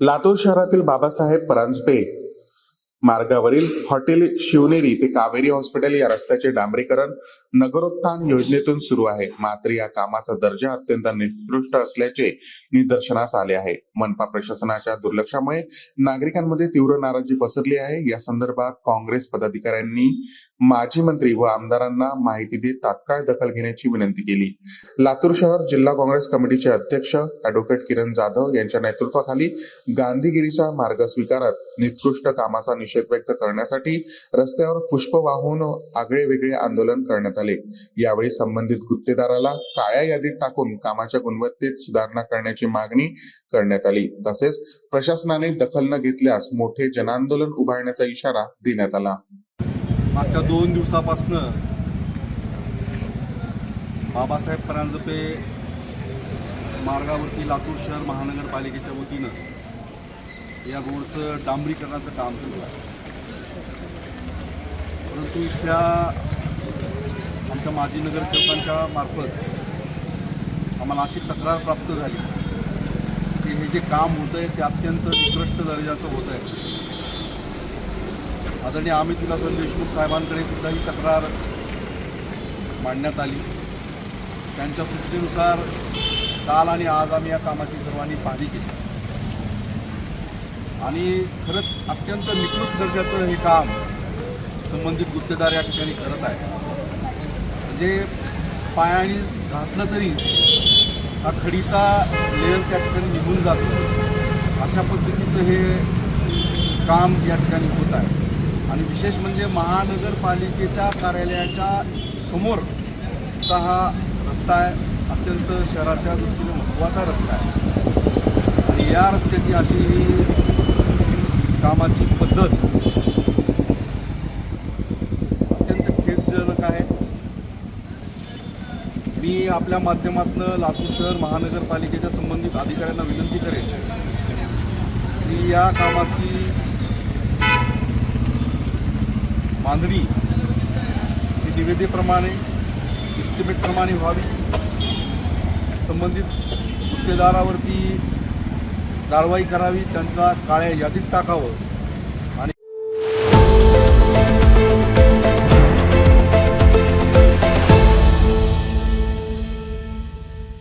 लातूर शहरातील बाबासाहेब परांजपे मार्गावरील हॉटेल शिवनेरी ते कावेरी हॉस्पिटल या रस्त्याचे डांबरीकरण नगरोत्थान योजनेतून सुरू आहे. मात्र या कामाचा दर्जा अत्यंत निकृष्ट असल्याचे निदर्शनास आले आहे. मनपा प्रशासनाच्या दुर्लक्षामुळे नागरिकांमध्ये तीव्र नाराजी पसरली आहे. या संदर्भात काँग्रेस पदाधिकाऱ्यांनी माजी मंत्री व आमदारांना माहिती देत तात्काळ दखल घेण्याची विनंती केली. लातूर शहर जिल्हा काँग्रेस कमिटीचे अध्यक्ष अॅडव्होकेट किरण जाधव यांच्या नेतृत्वाखाली गांधीगिरीचा मार्ग स्वीकारत निकृष्ट कामाचा निषेध व्यक्त करण्यासाठी रस्त्यावर पुष्प वाहून आगळे वेगळे आंदोलन करण्यात आले. यावेळी संबंधित गुत्तेदाराला काळ्या यादीत टाकून कामाच्या गुणवत्तेत सुधारणा करण्याची मागणी करण्यात आली. तसेच प्रशासनाने दखल न घेतल्यास मोठे जनांदोलन उभारण्याचा इशारा देण्यात आला. मागच्या दोन दिवसापासून बाबासाहेब परांजपे मार्गावरती लातूर शहर महानगरपालिकेच्या वतीनं या रोडचं डांबरीकरणाचं काम सुरू आहे. परंतु इथल्या आमच्या माजी नगरसेवकांच्या मार्फत आम्हाला अशी तक्रार प्राप्त झाली की हे जे काम होतं आहे ते अत्यंत निकृष्ट दर्जाचं होतं आहे. आदरणीय अमित विलासराव देशमुख साहेबांकडे सुद्धा ही तक्रार मांडण्यात आली. त्यांच्या सूचनेनुसार काल आणि आज आम्ही या कामाची सर्वांनी पाहणी केली. आणि खरंच अत्यंत निकृष्ट दर्जाचं हे काम संबंधित गुत्तेदार या ठिकाणी करत आहे जे पायाने घासलं तरी हा खडीचा लेअर त्या ठिकाणी निघून जातो. अशा पद्धतीचं हे काम या ठिकाणी होत आहे. आणि विशेष म्हणजे महानगरपालिकेच्या कार्यालयाच्या समोरचा हा रस्ता आहे. अत्यंत शहराच्या दृष्टीने महत्त्वाचा रस्ता आहे. आणि या रस्त्याची अशी ही कामाची पद्धत अत्यंत खेदजनक आहे. मी आपल्या माध्यमातून लातूर शहर महानगरपालिकेच्या संबंधित अधिकाऱ्यांना विनंती करेन की या कामाची मांडणी ही निविदेप्रमाणे इस्टिमेटप्रमाणे व्हावी. संबंधित गुत्तेदारावरती कारवाई करावी त्यांना काळ्या यादीत टाकावं.